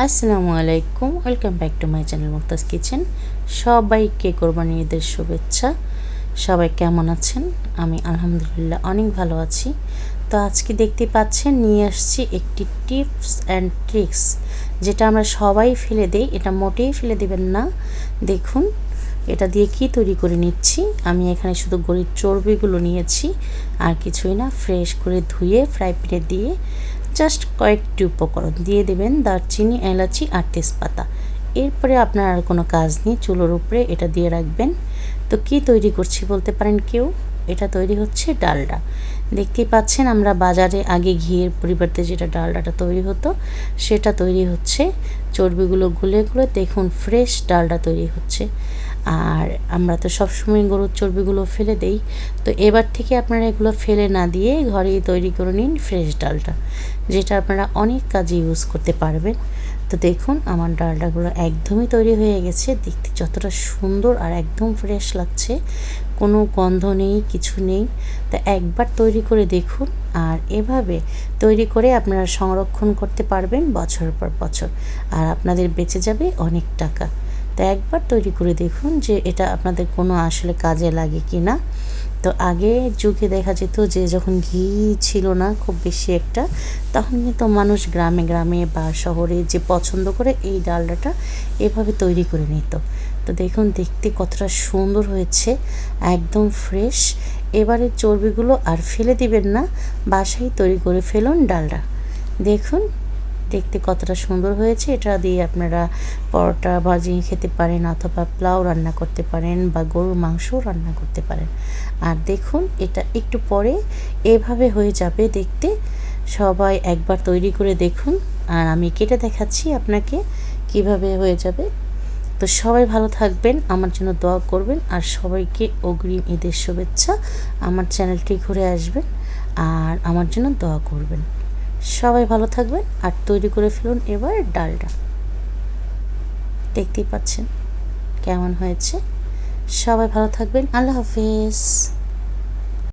আসসালামু আলাইকুম welcome back to my channel Muktaz kitchen সবাইকে কোরবানি ঈদের শুভেচ্ছা। সবাই কেমন আছেন? আমি আলহামদুলিল্লাহ অনেক ভালো আছি। তো আজকে দেখতে পাচ্ছেন, নিয়ে আসছি একটি টিপস অ্যান্ড ট্রিক্স যেটা আমরা সবাই ফেলে দেই। এটা মোটেই ফেলে দেবেন না। দেখুন এটা দিয়ে কি তৈরি করে নিচ্ছি? আমি এখানে শুধু গরিব চর্বিগুলো নিয়েছি, আর কিছুই না, ফ্রেশ করে ধুয়ে ফ্রাই প্যানে দিয়ে জাস্ট কয়েকটি উপকরণ দিয়ে দেবেন দারচিনি, এলাচি আর তেজপাতা। এরপরে আপনার আর কোনো কাজ নেই, চুলোর উপরে এটা দিয়ে রাখবেন। তো কি তৈরি করছি বলতে পারেন কেউ? এটা তৈরি হচ্ছে ডালডা। দেখতেই পাচ্ছেন আমরা বাজারে আগে ঘিয়ের পরিবর্তে যেটা ডালডাটা তৈরি হতো, সেটা তৈরি হচ্ছে। চর্বিগুলো গুলে গুলে দেখুন, ফ্রেশ ডালডা তৈরি হচ্ছে। আর আমরা তো সবসময় গরুর চর্বিগুলো ফেলে দেই। তো এবার থেকে আপনারা এগুলো ফেলে না দিয়ে ঘরেই তৈরি করে নিন ফ্রেশ ডালটা, যেটা আপনারা অনেক কাজে ইউজ করতে পারবেন। তো দেখুন, আমার ডালটাগুলো একদমই তৈরি হয়ে গেছে। দেখতে যতটা সুন্দর আর একদম ফ্রেশ লাগছে। কোনো গন্ধ নেই, কিছু নেই। তো একবার তৈরি করে দেখুন আর এভাবে তৈরি করে আপনারা সংরক্ষণ করতে পারবেন বছর পর বছর। আর আপনাদের বেঁচে যাবে অনেক টাকা। তো একবার তৈরি করে দেখুন যে এটা আপনাদের কোনো আসলে কাজে লাগে কি না তো আগে যুগে দেখা যেত যে যখন ঘি ছিল না খুব বেশি একটা, তখন কিন্তু মানুষ গ্রামে গ্রামে বা শহরে যে পছন্দ করে এই ডালডাটা এভাবে তৈরি করে নিত। তো দেখুন, দেখতে কতটা সুন্দর হয়েছে, একদম ফ্রেশ। এবারে চর্বিগুলো আর ফেলে দিবেন না, বাসায় তৈরি করে ফেলুন ডালডা। দেখুন দেখতে কতটা সুন্দর হয়েছে। এটা দিয়ে আপনারা পরোটা ভাজি খেতে পারেন অথবা পোলাও রান্না করতে পারেন বা গরুর মাংসও রান্না করতে পারেন। আর দেখুন, এটা একটু পরে এভাবে হয়ে যাবে দেখতে। সবাই একবার তৈরি করে দেখুন। আর আমি কেটে দেখাচ্ছি আপনাকে কীভাবে হয়ে যাবে। তো সবাই ভালো থাকবেন, আমার জন্য দোয়া করবেন। আর সবাইকে অগ্রিম ঈদের শুভেচ্ছা। আমার চ্যানেলটি ঘুরে আসবেন। আর আমার জন্য দোয়া করবেন। সবাই ভালো থাকবেন আর তৈরি করে ফেলুন এবার ডালটা দেখতেই পাচ্ছেন কেমন হয়েছে। সবাই ভালো থাকবেন। আল্লাহ হাফেজ।